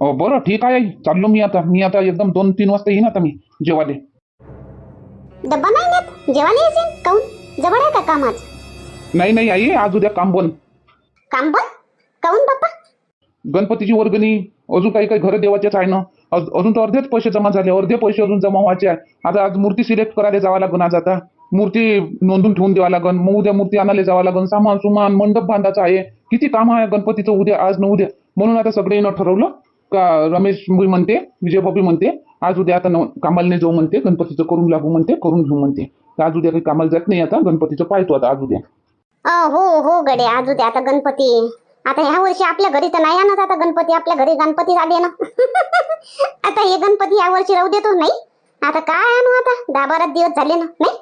अ, बरं ठीक आहे. आई चाललो मी आता. मी आता एकदम दोन तीन वाजता येईन आता मी जेवाले डब्बा नाही नेत? जेवायला येशील? काऊन? जवळ आहे का काम आज? नाही नाही आई आज उद्या काम बंद. काम बंद? काऊन बाप्पा? गणपतीची वर्गणी अजून काही काही घरं देवाचेच आहे ना. अज- अजून तर अर्धेच पैसे जमा झाले. अर्धे पैसे अजून जमा व्हायचे आहे. आता आज मूर्ती सिलेक्ट करायला जावं लागन आज आता. मूर्ती नोंदून ठेवून द्यावं लागन. मग उद्या मूर्ती आणायला जावं लागन. सामान सुमान मंडप बांधायचं आहे. किती काम आहे गणपतीचं? उद्या आज न उद्या. म्हणून आता सगळे येणं ठरवलं. का रमेश मुई म्हणते विजय बाबी म्हणते आज उद्या आता न- कामाला नाही जाऊ म्हणते गणपतीचं करून लागू म्हणते करून घेऊ म्हणते. आज उद्या काही कामाला जात नाही आता गणपतीचं पाहतो आता आज उद्या. हो हो गडे आज उद्या आता गणपती. आता ह्या वर्षी आपल्या घरी तर नाही आणत आता गणपती आपल्या घरी गणपती आले ना. आता हे गणपती या वर्षी राहू देतो नाही. आता काय आणू आता? दहा बारा दिवस झाले ना नाही?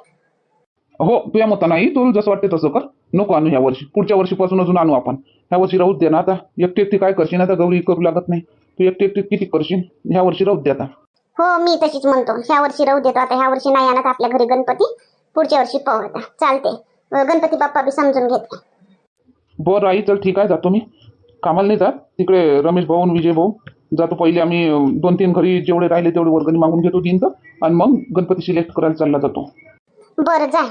हो तुझ्या मता नाही तुला जसं वाटते तसं कर. नको आणू ह्या वर्षी. पुढच्या वर्षीपासून अजून आणू आपण. ह्या वर्षी राहूच दे ना आता. एकटी एकटी काय करशील? आता गौरी करू लागत नाही. तू एकटी एकटी किती करशील? ह्या वर्षी राहूच दे आता. हो मी तशीच म्हणतो. ह्या वर्षी राहू देतो आता. ह्या वर्षी नाही आणत आपल्या घरी गणपती. पुढच्या वर्षी पाहू आता. चालते. अ, गणपती बाप्पा बी समजून घेते. बरं आई चल ठीक आहे. जातो मी. कामाला नाही जात. तिकडे रमेश भाऊ आणि विजय भाऊ. जातो पहिले आम्ही दोन तीन घरी जेवढे राहिले तेवढे वर्गणी मागून घेतो तीन तर आणि मग गणपती सिलेक्ट करायला चालला जातो. बरं जाय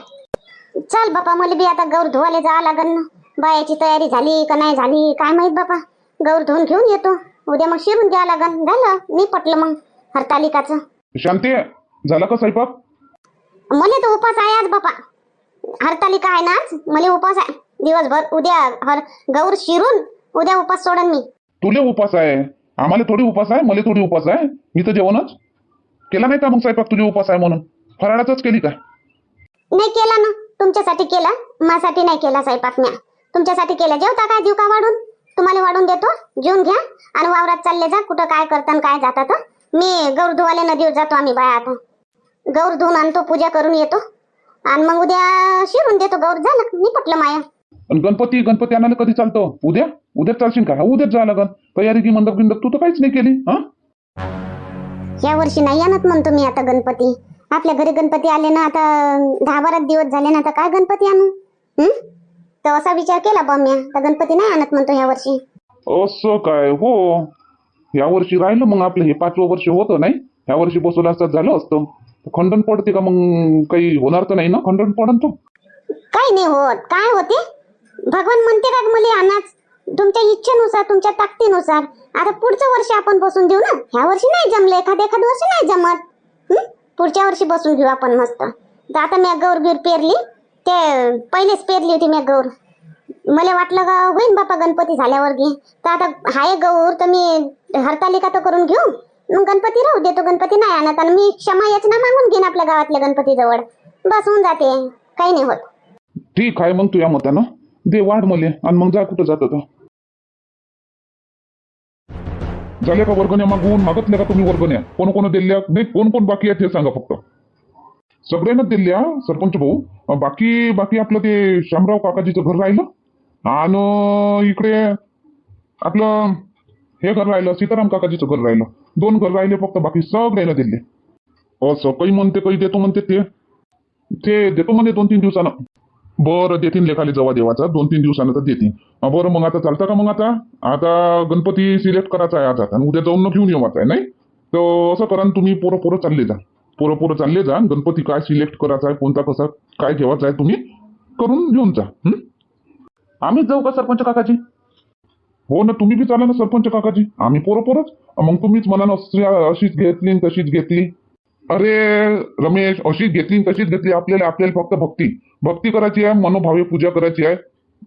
चल बापा मला बी आता गौर धुवाले जावं लागन. ना बायाची तयारी झाली का नाही झाली? काय माहीत बापा गौर धुवून घेऊन येतो. उद्या मग शिरून द्यावं लागन. झालं. मी पटलं मग हरतालिकाचं. शांती झाला का स्वयंपाक? मला तर उपास आहे आज बापा. हरतालिका आहे ना आज? मला उपास आहे. दिवसभर उद्या हर गौर शिरून उद्या उपास सोडन मी. तुले उपास आहे. आम्हाला थोडी उपास आहे मला थोडी उपास आहे. मी तर जेवणच. केला नाही का मग स्वयंपाक तुझे उपास आहे म्हणून? फराळाचंच केली काय नाही केला ना. तुमच्यासाठी केला. माझ्यासाठी नाही केला स्वयंपाक म्या. तुमच्यासाठी केला. जेवता काय? देऊ का वाढून? तुम्हाला वाढून देतो जेवून घ्या. आणि वावरात चालले जा कुठं काय करता काय जातात? मी गौर धुवाले नदीवर जातो आम्ही बाया आता. गौर धुवून आणतो पूजा करून येतो. आणि मग उद्या शिरून देतो गौर झालं मी पटलं माया. आणि गणपती गणपती आणायला कधी चालतो? उद्या? उद्याच चालशील का? उद्याच जावं लागन. तयारी की मंडप गिंडप तू तर काहीच नाही केली हा? या वर्षी नाही आणत म्हणतो मी आता गणपती. आपल्या घरी गणपती आले ना आता दहा बारा दिवस झाले ना आता काय गणपती आणू? तर असा विचार केला बा मी तर गणपती नाही आणत म्हणतो ह्या वर्षी. असं काय? हो. या वर्षी राहिलं मग आपलं हे पाचवं वर्ष होतं नाही? ह्या वर्षी बसवलं असतं झालं असतं. खंडन पडते का मग काही होणार तर नाही ना? खंडन पडन तो. काही नाही होत. काय होते? भगवान म्हणते का मुली अनाज तुमच्या इच्छेनुसार तुमच्या ताकदीनुसार. आता पुढचं वर्ष आपण बसून देऊ ना? ह्या वर्षी नाही जमलं. एखाद एखाद वर्षी नाही जमत. हं? पुढच्या वर्षी बसून घेऊ आपण मस्त. तर आता मी गौर गिर पेरली. ते पहिलेच पेरली होती मी गौर. मला वाटलं का होईन बापा गणपती झाल्यावर घे तर आता हाय गौर तर मी हरतालिका तर करून घेऊ. मग गणपती राहू देतो गणपती नाही आणत. आणि मी क्षमा याचना मागून घेईन आपल्या गावातल्या गणपतीजवळ. बस होऊन जाते. काही नाही होत. ठीक आहे मग तुझ्या मतानं. दे वाढ मले आणि मग जा कुठं जात आता झाले का वर्गण्या मागून? मागतल्या का तुम्ही वर्गण्या? कोण कोण दिल्या? नाही कोण कोण बाकी आहेत हे सांगा फक्त. सगळ्यांनाच दिल्या सरपंच भाऊ. बाकी बाकी आपलं ते शामराव काकाजीचं घर राहिलं. आणि इकडे आपलं हे घर राहिलं सीताराम काकाजीचं घर राहिलं. दोन घर राहिले फक्त बाकी सगळ्यांना दिले. असं काही म्हणते काही देतो म्हणते ते. ते देतो म्हणे दोन तीन दिवसानं. बरं देतील लेखाले जवा देवाचा. दोन तीन दिवसानं तर देतील बरं मग आता चालतं का मग आता? आता गणपती सिलेक्ट करायचा आहे आज आता. आणि उद्या जाऊन घेऊन येऊ आहे नाही? तर असं करा तुम्ही पोरं पोरं चालले जा. पोरं पोरं चालले जा गणपती काय सिलेक्ट करायचा आहे कोणता कसा काय ठेवायचा आहे तुम्ही करून घेऊन जा आम्ही आम्हीच जाऊ का सरपंच काकाजी हो ना तुम्ही बी चाला ना सरपंच काकाजी आम्ही पोरं पोरच मग तुम्हीच म्हणा ना अशीच घेतली तशीच घेतली. अरे रमेश अशीच घेतली तशीच घेतली. आपल्याला आपल्याला फक्त भक्ती. भक्ती करायची आहे मनोभावे पूजा करायची आहे.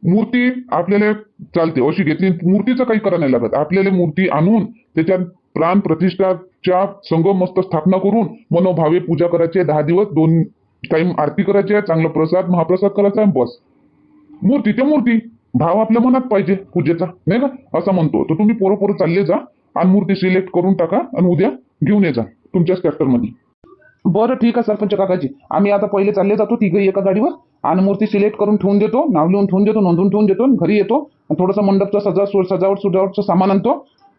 मूर्ती आपल्याला चालते अशी घेतली. मूर्तीचं काही करा नाही लागत. आपल्याला मूर्ती आणून त्याच्यात प्राण प्रतिष्ठा च्या संघ मस्त स्थापना करून मनोभावे पूजा करायची आहे दहा दिवस दोन टाइम आरती करायची आहे चांगला प्रसाद महाप्रसाद करायचा आहे बस. मूर्ती ते मूर्ती भाव आपल्या मनात पाहिजे पूजेचा नाही का? असं म्हणतो. तर तुम्ही पोरं पोरं चालले जा आणि मूर्ती सिलेक्ट करून टाका आणि उद्या घेऊन ये जा तुमच्याच ट्रॅक्टरमध्ये बरं ठीक आहे सरपंच काकाजी. आम्ही आता पहिले चालले जातो तिघही एका गाडीवर आणि मूर्ती सिलेक्ट करून ठेवून देतो नाव लिहून ठेवून देतो नोंदून ठेवून देतो आणि घरी येतो. आणि थोडंसं मंडपचं सजा सजावट सुजावटचं सामान आणतो.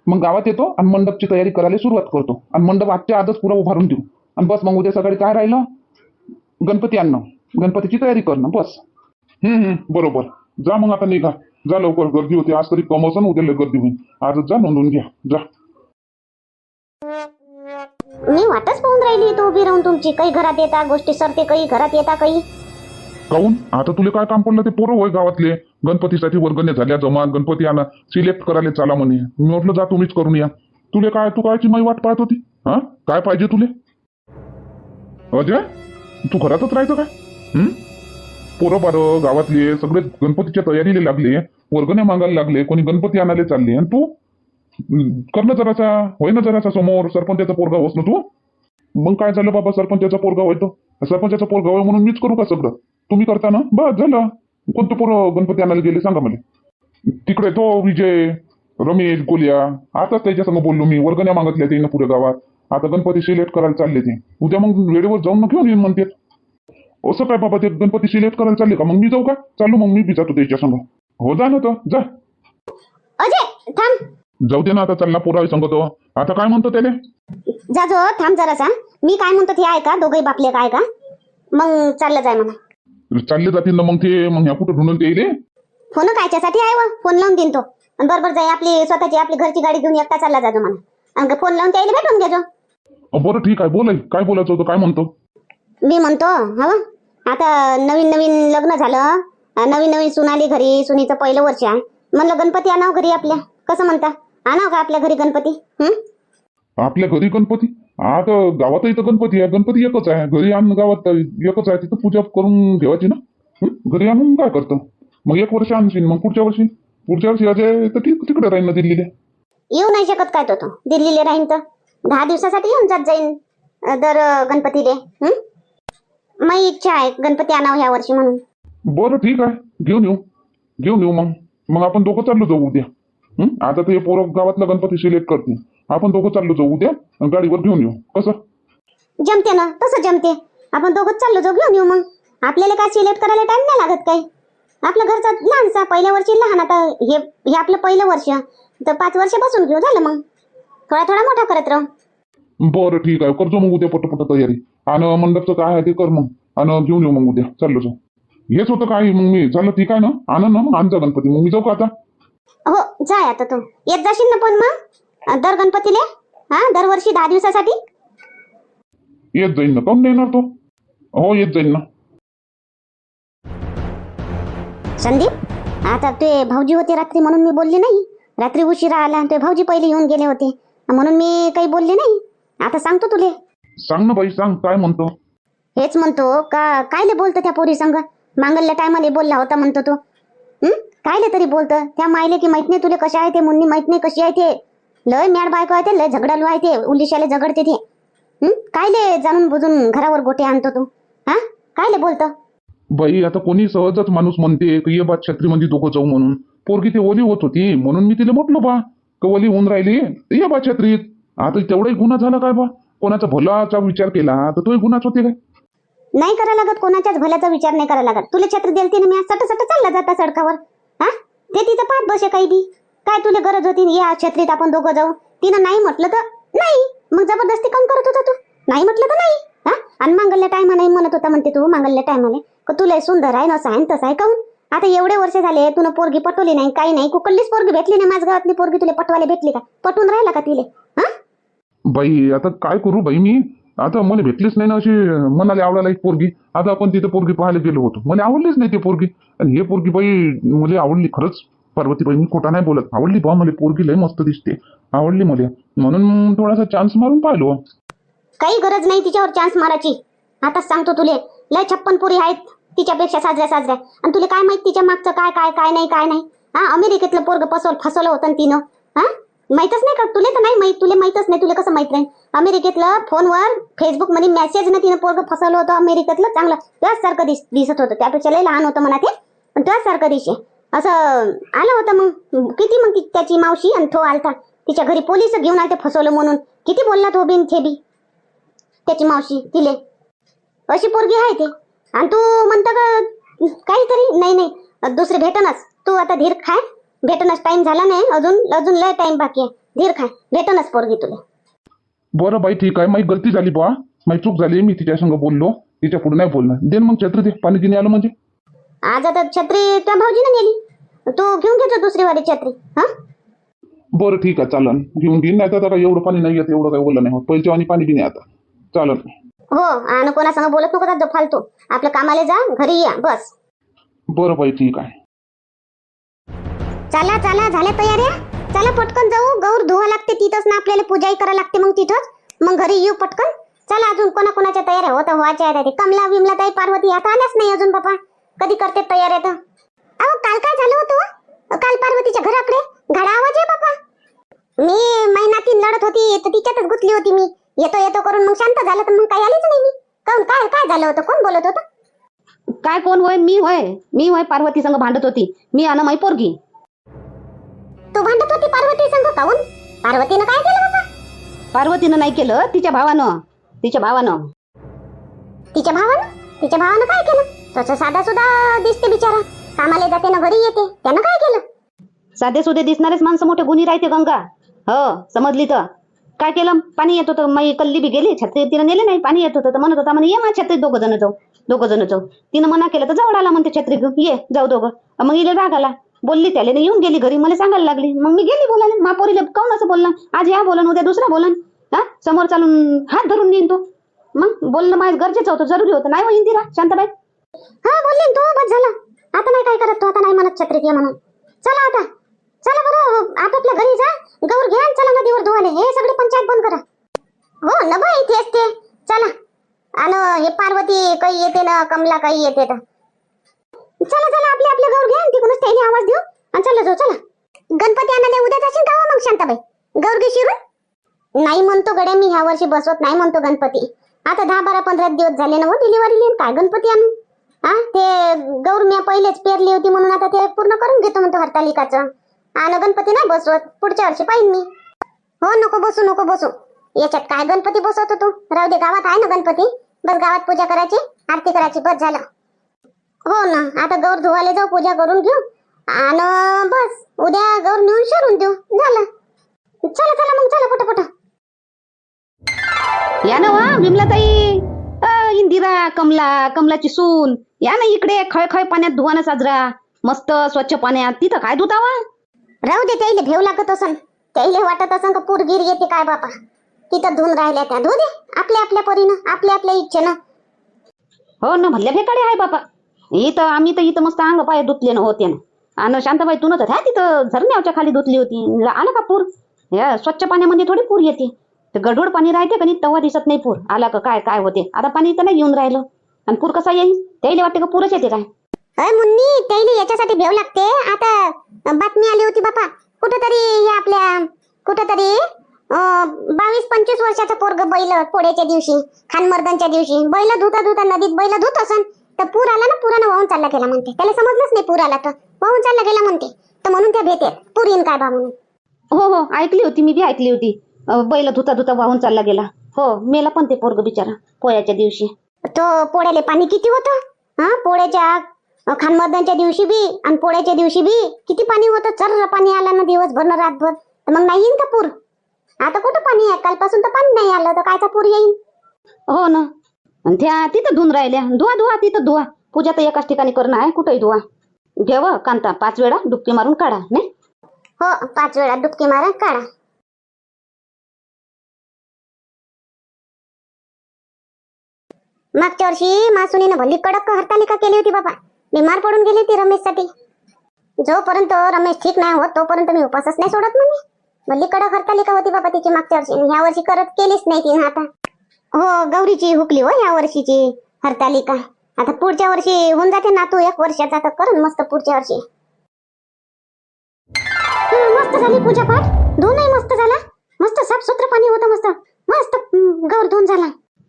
मग गावात येतो आणि मंडपची तयारी करायला सुरुवात करतो. आणि मंडप आजच्या आजच पुरा उभारून देऊ. आणि बस मग उद्या सकाळी काय राहिलं? गणपती आणणं. गणपतीची तयारी करणं. बस. हम्म हम्म. बरोबर. जा मग आता निघा. जा लवकर. गर्दी होते. आज तरी कमवसन उद्या गर्दी होईल. आजच जा नोंदवून घ्या. जा. मी वाटच पाहून राहिली तो उभी राहून तुमची. काही घरात येता गोष्टी सरते काही घरात येता काही. काऊन? आता तुला काय काम पडलं? ते पोरं होय गावातले. गणपतीसाठी वर्गण्या झाल्या जमा गणपती आणा सिलेक्ट करायला चाला म्हणे. मी म्हटलं जा तुम्हीच करून या. तुले काय तू कायची माई वाट पाहत होती? हा? काय पाहिजे तुले? अजय तू घरातच राहायचं काय? हम्म पोरं बारं गावातले सगळे गणपतीच्या तयारीला लागले वर्गण्या मागायला लागले कोणी गणपती आणायला चालले. आणि तू? कर ना जरासा होय ना जरासा समोर सरपंचाचा पोरगा होस ना तू? मग काय झालं बाबा सरपंचाचा पोरगा होय तो? सरपंचाचा पोरगा होय म्हणून मीच करू का सगळं? तुम्ही करता ना? बस झालं कोणतं पोरं गणपती आणायला गेले सांगा मला. तिकडे तो विजय रमेश गोल्या आताच त्याच्या संग बोललो मी. वर्गण्या मागितल्या ते पुऱ्या गावात. आता गणपती सिलेक्ट करायला चालले ते. उद्या मग वेळेवर जाऊन मग घेऊन येईन म्हणते असं काय बाबा ते गणपती सिलेक्ट करायला चालले का? मग मी जाऊ का? चालू मग मी बी जातो त्याच्या संग. हो जा ना तर जा. अजय थांब. जाऊ दे ना आता चालला पोरा संग तो. आता काय म्हणतो त्याले? जा जो थांब जरासा. मी काय म्हणतो ते ऐका. दोघही बापले काय का मग चाललं जाय म्हणा. चालले जातील ना मग ते मग ह्या कुठं ढूंढून ते येईल फोन कायच्यासाठी आहे व. फोन लावून देईन तो. बरोबर जाई आपली स्वतःची आपली घरची गाडी घेऊन एकटा चालला जातो म्हणा. आणि फोन लावून त्याला भेटून घेजो बरं ठीक आहे बोलाय. काय बोलायचं होतं काय म्हणतो? मी म्हणतो हवं. आता नवीन नवीन लग्न झालं. अं, नवीन नवीन सून आली घरी. सुनीचं पहिलं वर्ष आहे. म्हणलं गणपती आणाव घरी आपल्या. कसं म्हणता? आणाव का आपल्या घरी गणपती? हं? आपल्या घरी गणपती? आता गावातही तर गणपती आहे गणपती एकच आहे. घरी आणून गावात तर एकच आहे तिथं पूजा करून ठेवायची ना? हं? घरी आणून काय करतो? मग एक वर्ष आणशील मग पुढच्या वर्षी? पुढच्या वर्षी अजय तर ठीक तिकडे राहील ना दिल्लीला. येऊ नाही शकत काय तो तो? दिल्लीला राहीन तर? दहा दिवसासाठी येऊन जात जाईन दर गणपतीले. हं? माझी इच्छा आहे गणपती आणावं ह्या वर्षी म्हणून. बरं ठीक आहे. घेऊन येऊ. घेऊन येऊ मग. मग आपण दोघं चाललो जाऊ उद्या. हं? आता ते पोरं गावातला गणपती सिलेक्ट करते आपण दोघं चाललो जाऊ उद्या आणि गाडीवर घेऊन येऊ. कसं? जमते ना तसं जमते. आपण दोघंच चाललो जाऊ घेऊन येऊ मग. आपल्याला काय सिलेक्ट करायला टाइम नाही लागत काही आपलं घरचा लहानसा पहिल्या वर्षी लहान आता हे हे आपलं पहिलं वर्ष. तर पाच वर्ष बसून घेऊ झालं मग. थोडा थोडा मोठा करत राहू. बरं ठीक आहे. करतो मग उद्या पटपट तयारी. आणि मंडपचं काय आहे ते कर मग. आणि घेऊन येऊ मग उद्या. चाललो जाऊ. हेच होतं काय मग मी झालं ठीक आहे ना? आणा ना मग आणजा गणपती. मग मी जाऊ का आता? हो जाय आता तू. येत जाशील ना पण मग? दर गणपतीले? हा दरवर्षी दहा दिवसासाठी? येत जाईन ना. काऊन नाही येणार तो? हो येत जाईन ना. संदीप आता ते भाऊजी होते रात्री म्हणून मी बोलले नाही. रात्री उशिरा आला ते भाऊजी पहिले येऊन गेले होते. म्हणून मी काही बोलले नाही. आता सांगतो तुले. सांग ना बाई सांग. काय म्हणतो? हेच म्हणतो का कायले बोलतो त्या पोरी संग? मांगल्य टायमाले बोलला होता म्हणतो तो. हं? कायले तरी बोलतं? त्या मायले की माहीत नाही तुले कशा आहे ते मुन्नी माहीत नाही कशी आहे ते. लय मॅड बायको आहे ते लय झगडालू आहे ते उलिशाले झगडते ते? कायले जाणून बुजून घरावर गोटे आणतो तू? हा? कायले बोलतो? बाई आता कोणी सहजच माणूस म्हणते की ये बा छत्रीमध्ये दोघं जाऊ म्हणून. पोरगी ती ओली होत होती म्हणून मी तिला म्हटलो बा का ओली होऊन राहिली. ये बा छत्रीत. आता तेवढाही गुन्हा झाला काय बा? कोणाचा भलाचा विचार केला तर तोही गुन्हाच होते काय? नाही करायला लागत कोणाच्याच भल्याचा विचार नाही करायला लागत. तुला छत्री दिलती ना मी सट सट चालला जाता सडकावर. हा? ते तिचं पाच बसे काही बी. काय तुला गरज होती या छत्रीत आपण दोघं जाऊ? तिनं नाही म्हटलं तर नाही. मग जबरदस्ती काम करत होता तू? नाही म्हटलं तर नाही. हा? आणि मांगल्या टायमा नाही म्हणत होता म्हणते तू मांगल्या टायमाने तुला सुंदर आहे नसं आहे तसं आहे काऊन आता एवढे वर्ष झाले तुला पोरगी पटवली नाही काही नाही. कुकडलीच पोरगी भेटली नाही माझ्या गावातली पोरगी तुला पटवायला भेटली का? पटवून राहिला का तिले? हा? बाई आता काय करू बाई मी? आता मला भेटलीच नाही ना अशी. मनाला आवडायला एक पोरगी. आता आपण तिथं पोरगी पाहायला गेलो होतो. मला आवडलीच नाही ती पोरगी. आणि हे पोरगी बाई मला आवडली खरंच. पार्वती बाई मी खोटा नाही बोलत. आवडली बा मला पोरगी लय मस्त दिसते. आवडली मला म्हणून थोडासा चान्स मारून पाहिलो. काही गरज नाही तिच्यावर चान्स मारायची. आताच सांगतो तुले लय छप्पन पोरी आहेत तिच्यापेक्षा साजऱ्या साजऱ्या. आणि तुला काय माहीत तिच्या मागचं काय काय काय नाही काय नाही. हा अमेरिकेतलं पोरग फसवलं फसवलं होतं तिनं. हा? माहितच नाही का? तुले तर नाही माहीत तुला माहितच नाही. तुला कसं माहीत नाही अमेरिकेतलं फोनवर फेसबुकमध्ये मेसेज ना तिनं पोरग फसवलं होतं अमेरिकेतलं. चांगलं. त्याच सारखं दिस दिसत होतं. त्यापेक्षा लय लहान होतं म्हणा ते पण त्याच सारखं दिशे असं आलं होतं मग. किती मग त्याची मावशी आणि तो आलता. तिच्या घरी पोलीस घेऊन आलते फसवलं म्हणून. किती बोलला तो हो बिन थेबी त्याची मावशी तिले. अशी पोरगी आहे ते. आणि तू म्हणता का काहीतरी? नाही नाही. दुसरे भेटनच. तू आता धीर खाय. भेटनच टाइम झाला नाही अजून अजून लय टाइम बाकी आहे. धीर खाय भेटनच पोरगी तुला. बरं बाई ठीक आहे. माझी गलती झाली बा माझी चूक झाली मी तिच्या संग बोललो. तिच्या पुढे नाही बोलणार. देन मग छत्री दे पाणी गिनी आलं म्हणजे. आज आता छत्री त्या भाऊजीने नेली. तू घेऊन घेतो दुसरी वाली छत्री हा? बरं ठीक आहे. चालन. घेऊन घेईन नाही तर आता एवढं पाणी नाही येत एवढं काही ओलं नाही होत. पहिल्या आणि पाणी नाही आता. चालन. हो आणि कोणासंग बोलत नको जात फालतू. आपल्या कामाला जा घरी या बस. बरं बाई ठीक आहे. चला चला झाल्या तयाऱ्या? चला पटकन जाऊ. गौर धुवा लागते तिथंच ना आपल्याला पूजाही करा लागते मग तिथंच. मग घरी येऊ पटकन. चला अजून कोणाकोणाच्या तयाऱ्या होत व्हायच्या आहेत ते कमला विमला ताई पार्वती आता आल्याच नाही अजून बापा कधी करते तयाऱ्या तर? अहो काल काय झालं होतं? काल पार्वतीच्या घराकडे? घडा आवाज आहे बापा मी महिनातीन लढत होती तर तिच्यातच गुतली होती मी. येतो येतो करून मग शांत झालं तर मग काही आलीच नाही मी. काऊन काय काय झालं होतं? कोण बोलत होतं? काय कोण होय? मी होय. मी होय पार्वती संग भांडत होती. मी आणि माई पोरगी. तू भांडत होती पार्वती संग काऊन? पार्वतीनं काय केलं बाबा? पार्वतीनं नाही केलं तिच्या भावानं. तिच्या भावानं. तिच्या भावानं? तिच्या भावानं काय केलं? तसं साधा सुद्धा दिसते बिचारा. कामाला जाते ना घरी येते. त्यानं काय केलं? साधे सुधे दिसणारेच माणसं मोठे गुन्हे राहते गंगा. हो समजली तर. काय केलं? पाणी येत होतं. माई कल्ली बी गेली. छत्री तिनं नेले नाही. पाणी येत होतं. तर म्हणत होता म्हणे ये मा छत्रीत दोघं जण जाऊ. दोघं जण जाऊ. तिनं मना केलं तर जवळ आला म्हणते छत्री घेऊन ये. जाऊ दोघं. मग इले राग आला बोलली त्याला आणि येऊन गेली घरी मला सांगायला लागली. मग मी गेली बोलायला. मापोरीला काऊन असं बोलला? आज या बोलन उद्या दुसरा बोलन. हा? समोर चालून हात धरून देईन तो. मग बोलणं माझं गरजेचं होतं जरुरी होतं. नाही होईन तिला शांताबाई. हा बोलली तो बस झालं. आता नाही काय करत तो आता नाही म्हणत छत्री घे म्हणून. चला आता चला बरं आपापल्या घरी जा. गौर घ्या चला नदीवर धुवाले हे सगळे पंचायत बंद करा. हो न बाई तेच ते चला. आणि हे पार्वती काही येते ना कमला काही येते तर. चला चला आपले आपले गौर घ्या आणि तिकडूनच त्याने आवाज देऊ आणि चला जाऊ चला. गणपती आणायला उद्या जाशील का मग शांताबाई. गौर घे शिरून. नाही म्हणतो गड्या मी ह्या वर्षी बसवत नाही म्हणतो गणपती. आता दहा बारा पंधरा दिवस झाले ना हो डिलिव्हरी काय गणपती आणू? हा ते गौर मी पहिलेच पेरली होती म्हणून आता ते पूर्ण करून घेतो म्हणतो हरतालिकाचं. आणि गणपती नाही बसवत पुढच्या वर्षी पाहिजे मी. हो नको बसू नको बसू. याच्यात काय गणपती बसवतो तू? राहू दे गावात आहे ना गणपती? बस गावात पूजा करायची आरती करायची बस झालं. हो ना. आता गौर धुवाले जाऊ पूजा करून घेऊ. आणि बस उद्या गौर नेऊन शरून देऊ. झालं. चला चला मग चला पट पट या ना वा विमलाताई. अ, इंदिरा कमला कमलाची सून. या ना इकडे खळखळ पाण्यात धुवाना साजरा. मस्त स्वच्छ पाण्यात. तिथं काय धुतावा? राहू दे त्याईले भेव लागत असन. त्याईले वाटत असन का पूरगीर येते काय बापा. तिथं धुवून राहिल्या त्या. धुऊ दे. आपल्या आपल्या परीनं आपल्या आपल्या इच्छेनं. हो ना भल्ल्या फेकाडे आहे बापा. इथं आम्ही तर इथं मस्त अंग पाय धुतले ना होते ना. आणि शांताबाई तू नव्हतं तिथं झरण्याच्या खाली धुतली होती. आला का पूर? या स्वच्छ पाण्यामध्ये थोडी पूर येते. तर गडूळ पाणी राहते का नाही तेव्हा दिसत नाही पूर. आला का काय काय होते? आता पाणी इथं नाही येऊन राहिलं. आणि पूर कसा येईल? त्याला वाटते का पूरच येते काय? अय मुन्नी त्याला याच्यासाठी भेव लागते. आता बातमी आली होती बापा. कुठेतरी हे आपल्या कुठेतरी बावीस पंचवीस वर्षाचं पोरग बैल पोळ्याच्या दिवशी खानमर्दनच्या दिवशी. बैल धुता धुता नदीत बैल धुत असन. तर पूर आला ना पुरानं वाहून चालला गेला म्हणते. त्याला समजलंच नाही पूर आला तर. वाहून चालला गेला म्हणते. तर म्हणून त्या भेटेत पूर येईन काय बा म्हणून हो हो ऐकली होती मी बी ऐकली होती. अ, बैल धुता धुता वाहून चालला गेला. हो मेला पण ते पोरग बिचारा पोळ्याच्या दिवशी. तो पोळ्याले पाणी किती होतं? हा पोळ्याच्या खानमर्दनच्या दिवशी बी आणि पोळ्याच्या दिवशी बी किती पाणी होतं? चर्र पाणी आलं ना दिवसभर ना रातभर. तर मग नाही येईन का पूर? आता कुठं पाणी आहे? कालपासून तर पाणी नाही आलं तर कायचा पूर येईन? हो ना. आणि त्या तिथं धुवून राहिल्या. धुवा धुवा तिथं धुवा. पूजा तर एकाच ठिकाणी करणं आहे कुठेही धुवा. घेव कांता पाच वेळा डुबकी मारून काढा नाही? हो पाच वेळा डुबकी मारा काढा. मागच्या वर्षी मासुनीनं भल्ली कडक हरतालिका केली होती बाबा. बिमार पडून गेली होती रमेशसाठी. जोपर्यंत रमेश ठीक नाही होत तोपर्यंत मी उपासच नाही सोडत म्हणे. भल्ली कडक हरतालिका होती बाबा तिची मागच्या वर्षी. ह्या वर्षी करत केलीच नाही तिनं आता. हो गौरीची हुकली हो ह्या वर्षीची हरतालिका. आता पुढच्या वर्षी होऊन जाते ना तू एक वर्षाचा तर करून मस्त पुढच्या वर्षी. मस्त झाली पूजा पाठ. धुवूनही मस्त झाला. मस्त साफसुथरं पाणी होतं मस्त. मस्त गौर धुवून झाला.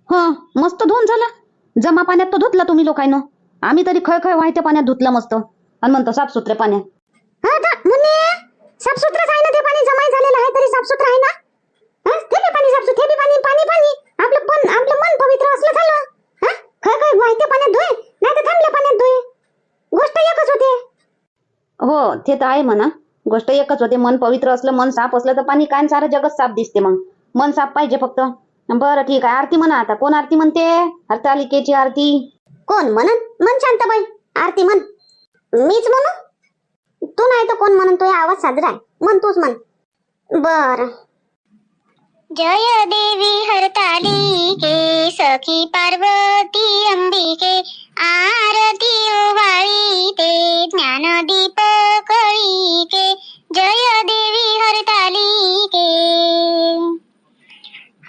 हो मस्त धुवून झाला. जमा पाण्यात तो धुतला तुम्ही लोकांनो. आम्ही तरी खळ खळ वाहत्या पाण्यात धुतलं मस्त. आणि म्हणतो साफसुथऱ्या पाण्यात हा दा मुन्ने साफसुथरंच आहे ना ते पाणी? जमाई झालेलं आहे तरी साफसुथरं आहे ना? ते पाणी बी पाणी पाणी पाणी. आपलं पण आपलं मन पवित्र असलं झालं. हा? खय खय वाहत्या पाण्यात धुय नाही तर थांबल्या पाण्यात धुय गोष्ट एकच होते. हो ते तर आहे म्हणा. गोष्ट एकच होते मन पवित्र असलं मन साफ असलं तर पाणी काय सारं जगत साफ दिसते मग. मन साफ पाहिजे फक्त. बरं ठीक आहे. आरती म्हणा आता. कोण आरती म्हणते? हरतालिकेची आरती. कोण म्हणन? मन शांताबाई. आरती म्हण. मीच म्हणू? तू नाही तर कोण म्हणून? तो आवाज साजरा आहे. म्हण तूच म्हण. बर. जय देवी हरतालिके सखी पार्वती अंबिके आरती ओवाळी ते ज्ञानदीप कळीके जय देवी हरतालिके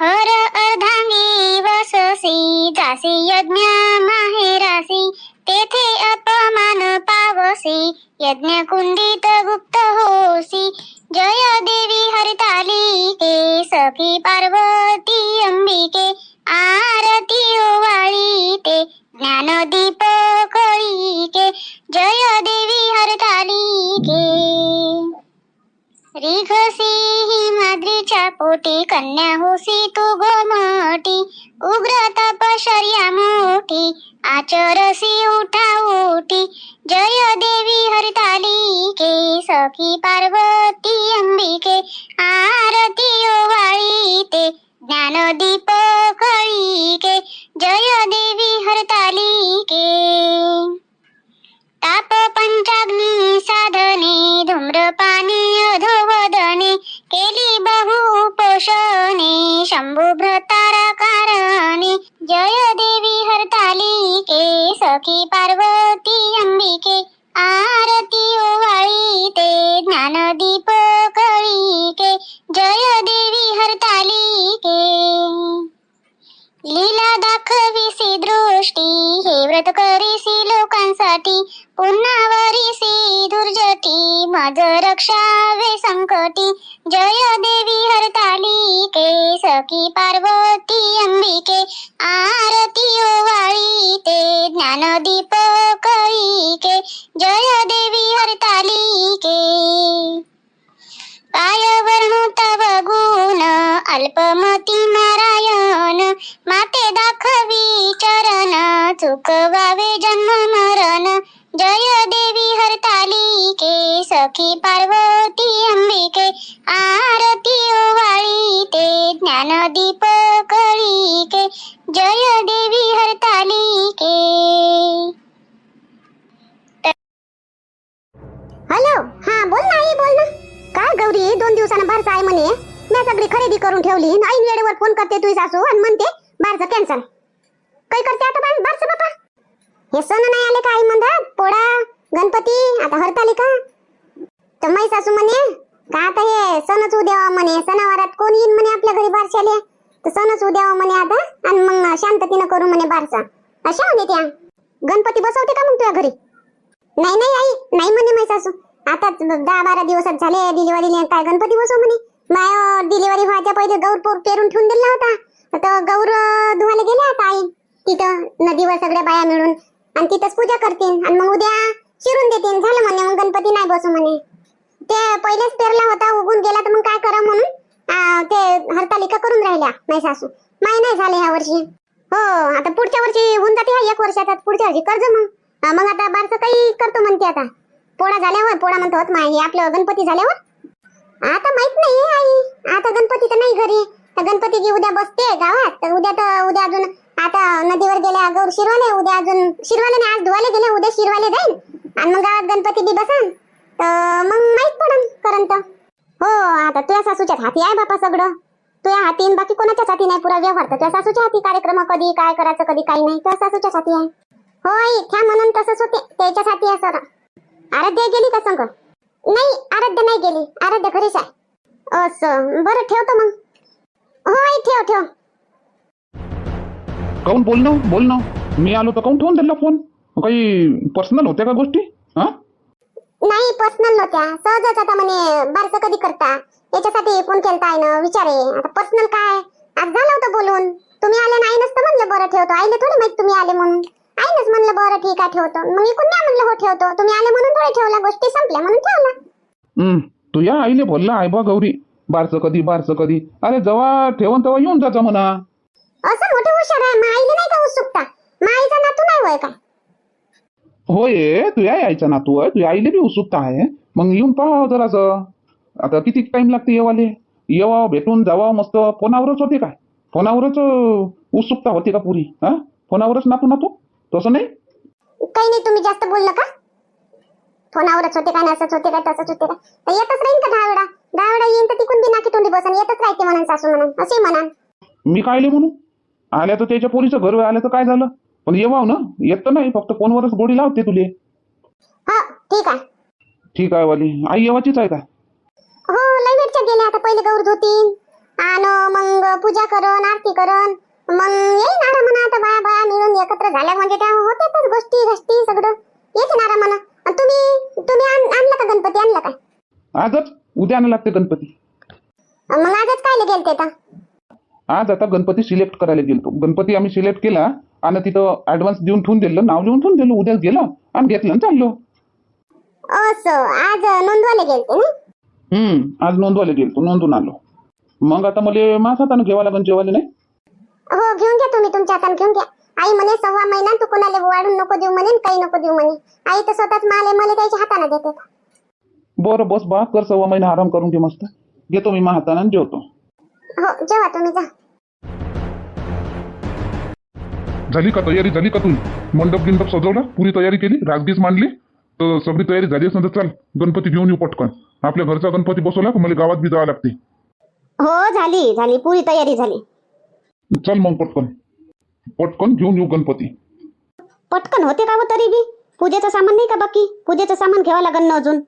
हर अर्धांगी वससी जासी यज्ञ माहेरासी तेथे अपमान पावसी यज्ञ कुंडित गुप्त होसी जय देवी हरताली के सखी पार्वती अंबिके, आरती ओवाळी ते ज्ञानदीप कळीके, जय देवी हरतालिके. रिघसी हिमाद्रीच्या पोटी, कन्या होसी तू गोमटी उग्र तपशर्या मोठी, आचरसी उठा उठी, जय देवी हरितालिके सखी पार्वती देवी हरतालिके सखी पार्वती अंबिके, आरती ओवाळी, ते ज्ञानदीप कळीके जय देवी हरतालिके लीला दाखविसी दृष्टी, हे व्रत करीसी लोकांसाठी, पुन्हा वरीसी दुर्जटी मज रक्षावे संकटी, जय देवी सखी पार्वती अंबिके आरती ओवाळी ते ज्ञानदीप कळीके जय देवी हरतालिके. काय वर्णू गुण अल्पमती नारायण माते दाखवी चरण चुकवावे जन्म मरण जय देवी हरतालिके सखी पार्वती अंबिके आरती ज्ञानदीप कळीके जय देवी हरतालिके। हॅलो हा बोल ना आई बोल ना. काय गौरी दोन दिवसानं बारसा आहे म्हणे. मी सगळी खरेदी करून ठेवली. ऐन वेळेवर फोन करते तुझी सासू आणि म्हणते बारसं कॅन्सल काय करते आता बार बारसा बापा? हे सण नाही आले का आई म्हणतात पोळा गणपती आता हरतालिका. तर माई सासू म्हणे का आता हे सणच उद्यावा म्हणे. सणावारात कोण येईन म्हणे आपल्या घरी बारशाले? तर सणच उद्यावा म्हणे आता. आणि मग शांततेनं करू म्हणे बारसा. अशा म्हणे त्या. गणपती बसवते का मग तुझ्या घरी? नाही नाही आई. नाही म्हणे माहिती सासू. आता दहा बारा दिवसात झाले डिलिव्हरी काय गणपती बसव म्हणे? माय डिलिव्हरी व्हायच्या पहिले गौर पोर पेरून ठेवून दिला होता. तर गौर धुवायला गेले आता आई. तिथं नदीवर सगळ्या बाया मिळून. आणि तिथंच पूजा करतील. आणि मग उद्या शिरून देतील. झालं म्हणे. मग गणपती नाही बसू म्हणे. ते पहिलेच पेरला होता उगून गेला तर मग काय करा म्हणून? ते हरतालिका करून राहिल्या नाही सासू. माय नाही झाले ह्या वर्षी. हो आता पुढच्या वर्षी होऊन जाते ह्या एक वर्षात आता पुढच्या वर्षी कर्ज मग. मग आता बारसं काही करतो म्हणते आता. पोळा झाल्यावर पोळा म्हणतो होत माय हे आपलं गणपती झाल्यावर आता माहीत नाही आई. आता गणपती तर नाही घरी. तर गणपती जी उद्या बसते गावात. तर उद्या तर उद्या अजून आता नदीवर गेल्या गौर शिरवाले उद्या अजून शिरवाले नाही आज धुवाले गेले उद्या शिरवाले जाईल आणि मग गावात गणपती बी बसन. तर मग माहीत पडन तर हो आता तुझ्या सासूच्याच हाती आहे बापा सगळं. तुझ्या हाती बाकी कोणाच्याच हाती नाही पुरा व्यवहार. तर तुझ्या सासूच्या हाती कार्यक्रम कधी काय करायचं कधी काही नाही. तुझ्या सासूच्याच हाती आहे. हो आई त्या म्हणून तसंच होते. त्याच्यासाठी आहे सर आराध्या गेली का संग? नाही आराध्या नाही गेली. आराध्या घरीच आहे. असं बरं ठेवतो मग. हो आई ठेव ठेव. काऊन बोल ना बोल ना मी आलो तर काऊन ठेवून दिला फोन? काही पर्सनल होत्या का गोष्टी? हा? नाही पर्सनल नव्हत्या. सहजच आता म्हणे बारसं कधी करता? याच्यासाठी फोन केलता आहे ना विचारे आता पर्सनल काय? आज झालं होतं बोलून. तुम्ही आले नाही नसतं म्हणलं बरं ठेवतो. आईले थोडी माहीत तुम्ही आले म्हणून. आईनच म्हणलं बरं ठीक आहे ठेवतो. मग इकून नाही म्हणलं हो ठेवतो? तुम्ही आले म्हणून थोडे ठेवला. गोष्टी संपल्या म्हणून ठेवला. तू या आईले बोलला आहे बा गौरी. बारसं कधी बारसं कधी. अरे जेव्हा ठेवून तेव्हा येऊन जायचं म्हणा. असं मोठं हुशार आहे. मग आईले नाही का उत्सुकता? मग आईचा नातू नाही होय का होय तुझ्या आईचा नातू आहे तुझ्या आईले बी उत्सुकता आहे. मग येऊन पहा जरासं. आता किती टाइम लागते येवाले? येवा भेटून जावा मस्त. फोनावरच होते काय? फोनावरच उत्सुकता होती का पुरी? हा? फोनावरच नातू नातू? तसं नाही? काही नाही तुम्ही जास्त बोललं का? फोनावरच होते काय असंच होते काय तसंच होते काय? येतच राहीन का दहा वेळा? दहा वेळा येईन तर तिकून बी नाकी तोंडी बसन. येतच राहते म्हणून सासू म्हणून. असे म्हणा मी कायले म्हणू? आल्या तर त्याच्या पोरीचं घर आलं तर काय झालं? पण येवाव ना. येत तर नाही फक्त फोनवरच गोडी लावते तुले. हो ठीक आहे. ठीक आहे वाली. आई येवाचीच आहे का? हो लय वेळच्या गेल्या आता पहिले गौर धुतीन आणि मग पूजा करण आरती करण. मग येईन आरा म्हणा आता बाया बाया मिळून एकत्र झाल्या म्हणजे त्या होत्यातच गोष्टी गोष्टी सगळं. येते नारा म्हणा. आणि तुम्ही तुम्ही आण- आणला का गणपती? आणला का आजच? उद्या आणायला लागते गणपती. मग आजच काय गेलते तर आज आता गणपती सिलेक्ट करायला गेलतो. गणपती आम्ही सिलेक्ट केला आणि तिथं ऍडव्हान्स देऊन ठेवून दिलं. नाव लिहून ठेवून दिलं. उद्या गेलो आणि घेतलं आणि चाललो. असं. आज नोंदवायला गेलते ना? हम्म. आज नोंदवायला गेलतो. नोंदून आलो. मग आता मला माझा हातानं घ्यावा लागेल जेवायला नाही? हो घेऊन घ्या तुम्ही. तुमच्या हाताने घेऊन घ्या. आई म्हणे सव्वा महिना तू कोणाला वाढून नको देऊ म्हणे आणि काही नको देऊ म्हणे. आई तर स्वतःच माले मला त्याच्या हाताने देते. बरं बस बा. कर सव्वा महिना आराम करून घे मस्त. घेतो मी माझ्या हातानं आणि जेवतो. हो जेवा तुम्ही जा. झाली का तयारी? झाली का तुम्ही मंडप गिंडप सजवला? पुरी तयारी केली? राजगीस मांडली? तर सगळी तयारी झाली असेल तर चाल गणपती घेऊन येऊ पटकन. आपल्या घरचा गणपती बसवला का? मला गावात बी जावं लागते. हो झाली झाली. पुरी तयारी झाली. चल मग पटकन. पटकन घेऊन येऊ गणपती. पटकन होते का हो तरी बी? पूजेचं सामान नाही का बाकी? पूजेचं सामान घ्यावं लागेल ना अजून.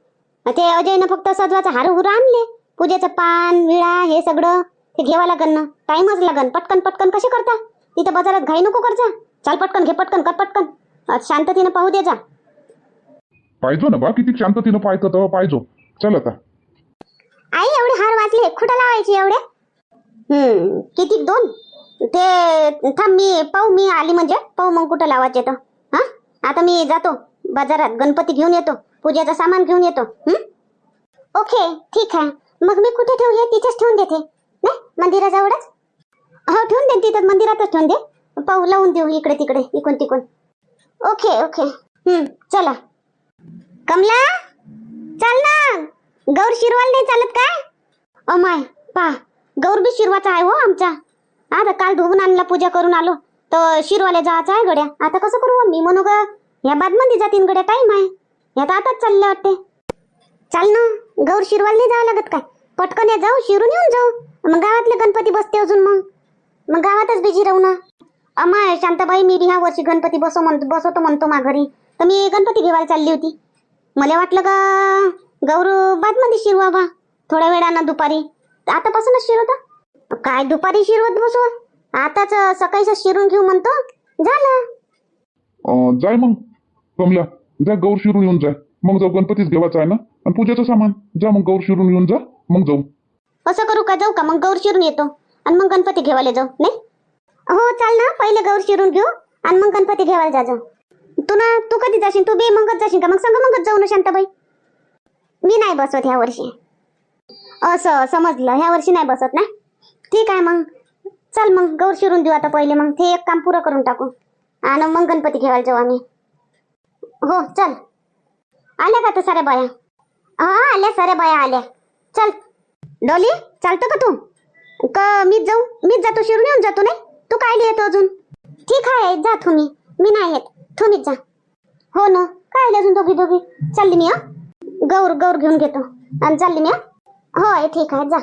ते अजयनं फक्त सजवाचं हार हुर आणले. पूजेचं पान विळा हे सगळं ते घ्यावं लागेल ना. टाइमच लागन. पटकन पटकन कसे करता? तिथं बाजारात घाई नको करजा. चाल पटकन घे पटकन कर पटकन. आज शांततेनं पाहू दे जा. पाहिजो ना बा किती शांततेनं पाहतो तेव्हा पाहिजो. चल आता. आई एवढे हार वाचले कुठं लावायचे एवढे? हम्म किती? दोन? ते थांब मी पाहू मी आली म्हणजे. पाहू मग कुठं लावायचे तर हा? आता मी जातो. बाजारात गणपती घेऊन येतो. पूजेचं सामान घेऊन येतो. हं? ओके ठीक आहे. मग मी कुठे ठेवू? हे तिथेच ठेवून देते. नाही? मंदिराजवळच? हो ठेवून दे तिथं मंदिरातच ठेवून दे. पाहू लावून देऊ इकडे तिकडे इकून तिकून ओके ओके हम्म चला. कमला चल ना. गौर शिरवाल नाही चालत काय? अमाय पा. गौर बी शिरवाचा आहे हो आमचा. आता काल धुवून आणला पूजा करून आलो. तर शिरवाले जायचं आहे गड्या. आता कसं करू हो मी? म्हणू ग या बादमध्ये जातीन गड्या काय आहे या तर आताच चालले वाटते. चाल ना. गौर शिरवाल नाही जावं लागत काय? पटकन या जाऊ शिरून येऊन जाऊ. मग गावातले गणपती बसते अजून मग. मग गावातच बिजी राहू ना. अमाय शांताबाई मी ह्या वर्षी गणपती बसव म्हणतो बसवतो म्हणतो मा घरी. तर मी गणपती घेवायला चालली होती. मला वाटलं का गौर बादमध्ये शिरवा बा. थोड्या वेळानं दुपारी. आतापासूनच शिरवता. काय दुपारी शिरवत बसू आताच सकाळीच शिरून घेऊ म्हणतो. झालं. जाय मग. कमला जा गौर शिरून येऊन जाय मग जाऊ गणपतीच घेवायचा आहे ना? आणि पूजेचं सामान. जा मग गौर शिरून येऊन जा. मग जाऊ. असं करू का? जाऊ का? मग गौर शिरून येतो. आणि मग गणपती घेवायला जाऊ नाही? हो चाल ना पहिले गौर शिरून घेऊ आणि मग गणपती घेवायला जा जाऊ तू ना तू कधी जाशील? तू बी मगच जाशील का? मग सांग मगच जाऊ ना शांताबाई. मी नाही बसवत ह्या वर्षी. असं समजलं. ह्या वर्षी नाही बसत ना? ठीक आहे मग. चल मग गौर शिरून देऊ आता पहिले मग. ते एक काम पुरं करून टाकू. आणि मग गणपती घेवायला जाऊ आम्ही. हो चल. आल्या का तू साऱ्या बाया? हा आल्या साऱ्या बाया आल्या. चल. डोली चालतं का तू? का मीच जाऊ? मीच जातो शिरून येऊन जातो नाही? तू काय येतो अजून? ठीक आहे जा तुम्ही मी नाही येत. तुम्हीच जा. हो ना. काय अजून दोघी दोघी? चालली मी हा? गौर गौर घेऊन घेतो. आणि चालली मी हा? होय ठीक आहे जा.